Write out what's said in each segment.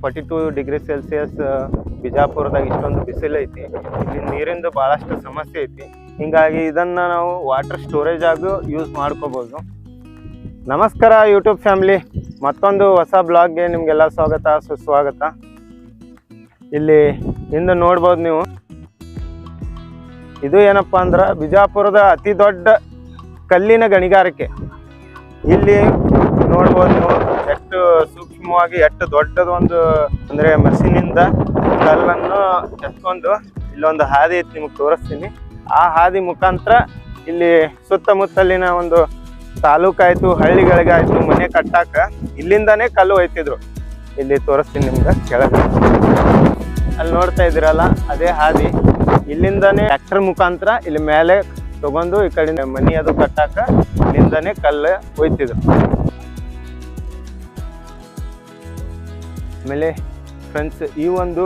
Forty two degree Celsius ಬಿಜಾಪುರದಾಗ ಇಷ್ಟೊಂದು ಬಿಸಿಲು ಐತಿ. ಇಲ್ಲಿ ನೀರಿಂದು ಭಾಳಷ್ಟು ಸಮಸ್ಯೆ ಐತಿ. ಹಿಂಗಾಗಿ ಇದನ್ನ ನಾವು ವಾಟರ್ ಸ್ಟೋರೇಜ್ ಆಗಿ ಯೂಸ್ ಮಾಡ್ಕೋಬೋದು. ನಮಸ್ಕಾರ ಯೂಟ್ಯೂಬ್ ಫ್ಯಾಮಿಲಿ ಮತ್ತೊಂದು ಹೊಸ ಬ್ಲಾಗ್ಗೆ ನಿಮಗೆಲ್ಲ ಸ್ವಾಗತ, ಸುಸ್ವಾಗತ. ಇಲ್ಲಿ ಹಿಂದೆ ನೋಡ್ಬೋದು ನೀವು. ಇದು ಏನಪ್ಪಾ ಅಂದ್ರೆ ಬಿಜಾಪುರದ ಅತಿ ದೊಡ್ಡ ಕಲ್ಲಿನ ಗಣಿಗಾರಿಕೆ. ಇಲ್ಲಿ ನೋಡ್ಬೋದು ನೀವು, ಎಷ್ಟು ಸೂಕ್ಷ್ಮವಾಗಿ ಎಷ್ಟು ದೊಡ್ಡದೊಂದು ಅಂದ್ರೆ ಮಷೀನಿಂದ ಕಲ್ಲನ್ನು ಎತ್ಕೊಂಡು ಇಲ್ಲೊಂದು ಹಾದಿ ಐತಿ ನಿಮಗೆ ತೋರಿಸ್ತೀನಿ. ಆ ಹಾದಿ ಮುಖಾಂತರ ಇಲ್ಲಿ ಸುತ್ತಮುತ್ತಲಿನ ಒಂದು ತಾಲೂಕಾಯ್ತು, ಹಳ್ಳಿಗಳಿಗಾಯ್ತು ಮನೆ ಕಟ್ಟಾಕ ಇಲ್ಲಿಂದಾನೇ ಕಲ್ಲು ಒಯ್ತಿದ್ರು. ಇಲ್ಲಿ ತೋರಿಸ್ತೀನಿ ನಿಮ್ಗೆ ಕೆಳಗೆ ಅಲ್ಲಿ ನೋಡ್ತಾ ಇದ್ದೀರಲ್ಲ, ಅದೇ ಹಾದಿ. ಇಲ್ಲಿಂದಾನೇ ಟ್ರ್ಯಾಕ್ಟರ್ ಮುಖಾಂತರ ಇಲ್ಲಿ ಮೇಲೆ ತಗೊಂಡು ಈ ಕಡೆ ಮನಿ ಅದು ಕಟ್ಟಾಕ ಇಲ್ಲಿಂದಾನೇ ಕಲ್ಲು ಒಯ್ತಿದ್ರು. ಆಮೇಲೆ ಫ್ರೆಂಡ್ಸ್, ಈ ಒಂದು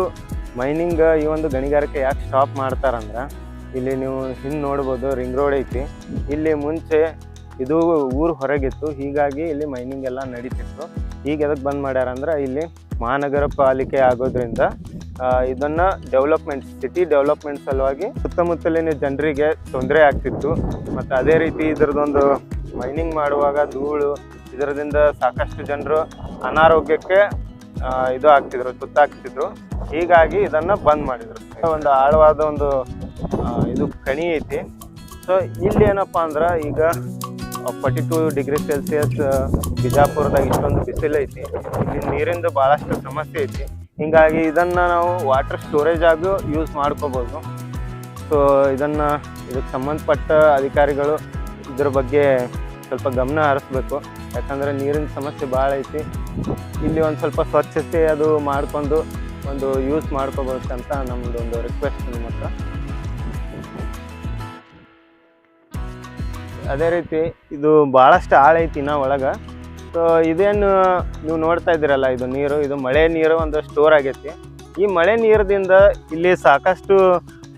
ಮೈನಿಂಗ್, ಈ ಒಂದು ಗಣಿಗಾರಿಕೆ ಯಾಕೆ ಸ್ಟಾಪ್ ಮಾಡ್ತಾರಂದ್ರೆ, ಇಲ್ಲಿ ನೀವು ಹಿಂದೆ ನೋಡ್ಬೋದು ರಿಂಗ್ ರೋಡ್ ಐತಿ. ಇಲ್ಲಿ ಮುಂಚೆ ಇದು ಊರು ಹೊರಗಿತ್ತು, ಹೀಗಾಗಿ ಇಲ್ಲಿ ಮೈನಿಂಗ್ ಎಲ್ಲ ನಡೀತಿತ್ತು. ಈಗ ಎದಕ್ಕೆ ಬಂದ್ ಮಾಡ್ಯಾರಂದ್ರೆ, ಇಲ್ಲಿ ಮಹಾನಗರ ಪಾಲಿಕೆ ಆಗೋದ್ರಿಂದ ಇದನ್ನು ಡೆವಲಪ್ಮೆಂಟ್ ಸಿಟಿ ಡೆವಲಪ್ಮೆಂಟ್ ಸಲುವಾಗಿ ಸುತ್ತಮುತ್ತಲಿನ ಜನರಿಗೆ ತೊಂದರೆ ಆಗ್ತಿತ್ತು. ಮತ್ತು ಅದೇ ರೀತಿ ಇದ್ರದ್ದೊಂದು ಮೈನಿಂಗ್ ಮಾಡುವಾಗ ಧೂಳು, ಇದರದಿಂದ ಸಾಕಷ್ಟು ಜನರು ಅನಾರೋಗ್ಯಕ್ಕೆ ಇದು ಆಗ್ತಿದ್ರು ತುತ್ತಾಕ್ತಿದ್ರು. ಹೀಗಾಗಿ ಇದನ್ನ ಬಂದ್ ಮಾಡಿದ್ರು. ಒಂದು ಆಳವಾದ ಒಂದು ಇದು ಕಣಿ ಐತಿ. ಸೊ ಇಲ್ಲಿ ಏನಪ್ಪಾ ಅಂದ್ರೆ ಈಗ ಫಾರ್ಟಿ ಟೂ ಡಿಗ್ರಿ ಸೆಲ್ಸಿಯಸ್ ಬಿಜಾಪುರದಾಗ ಇಷ್ಟೊಂದು ಬಿಸಿಲು ಐತಿ. ಇಲ್ಲಿ ನೀರಿಂದು ಭಾಳಷ್ಟು ಸಮಸ್ಯೆ ಐತಿ. ಹಿಂಗಾಗಿ ಇದನ್ನ ನಾವು ವಾಟರ್ ಸ್ಟೋರೇಜ್ ಆಗಿ ಯೂಸ್ ಮಾಡ್ಕೋಬೋದು. ಸೊ ಇದನ್ನ ಇದಕ್ಕೆ ಸಂಬಂಧಪಟ್ಟ ಅಧಿಕಾರಿಗಳು ಇದ್ರ ಬಗ್ಗೆ ಸ್ವಲ್ಪ ಗಮನ ಹರಿಸ್ಬೇಕು. ಯಾಕಂದ್ರೆ ನೀರಿನ ಸಮಸ್ಯೆ ಭಾಳ ಐತಿ. ಇಲ್ಲಿ ಒಂದು ಸ್ವಲ್ಪ ಸ್ವಚ್ಛತೆ ಅದು ಮಾಡಿಕೊಂಡು ಒಂದು ಯೂಸ್ ಮಾಡ್ಕೋಬೇಕಂತ ನಮ್ಮದು ಒಂದು ರಿಕ್ವೆಸ್ಟ್ ನಿಮ್ಮ ಹತ್ರ. ಅದೇ ರೀತಿ ಇದು ಭಾಳಷ್ಟು ಹಾಳೈತಿ ಇನ್ನ ಒಳಗೆ. ಸೊ ಇದೇನು ನೀವು ನೋಡ್ತಾ ಇದ್ದೀರಲ್ಲ, ಇದು ನೀರು, ಇದು ಮಳೆ ನೀರು ಒಂದು ಸ್ಟೋರ್ ಆಗೈತಿ. ಈ ಮಳೆ ನೀರದಿಂದ ಇಲ್ಲಿ ಸಾಕಷ್ಟು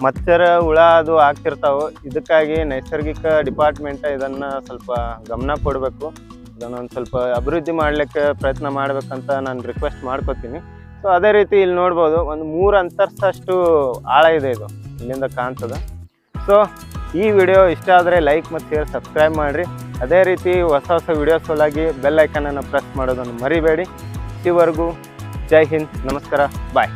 ಮಚ್ಚರ ಹುಳ ಅದು ಆಗ್ತಿರ್ತಾವೆ. ಇದಕ್ಕಾಗಿ ನೈಸರ್ಗಿಕ ಡಿಪಾರ್ಟ್ಮೆಂಟ್ ಇದನ್ನು ಸ್ವಲ್ಪ ಗಮನ ಕೊಡಬೇಕು. ಇದನ್ನೊಂದು ಸ್ವಲ್ಪ ಅಭಿವೃದ್ಧಿ ಮಾಡಲಿಕ್ಕೆ ಪ್ರಯತ್ನ ಮಾಡಬೇಕಂತ ನಾನು ರಿಕ್ವೆಸ್ಟ್ ಮಾಡ್ಕೋತೀನಿ. ಸೊ ಅದೇ ರೀತಿ ಇಲ್ಲಿ ನೋಡ್ಬೋದು, ಒಂದು ಮೂರು ಅಂತರ್ಸಷ್ಟು ಆಳ ಇದೆ ಇದು, ಇಲ್ಲಿಂದ ಕಾಣ್ತದೆ. ಸೊ ಈ ವಿಡಿಯೋ ಇಷ್ಟ ಆದರೆ ಲೈಕ್ ಮತ್ತು ಶೇರ್ ಸಬ್ಸ್ಕ್ರೈಬ್ ಮಾಡಿರಿ. ಅದೇ ರೀತಿ ಹೊಸ ಹೊಸ ವಿಡಿಯೋಸ್ ಸೋಲಾಗಿ ಬೆಲ್ ಐಕನನ್ನು ಪ್ರೆಸ್ ಮಾಡೋದನ್ನು ಮರಿಬೇಡಿ. ಇವರೆಗೂ ಜೈ ಹಿಂದ್, ನಮಸ್ಕಾರ ಬಾಯ್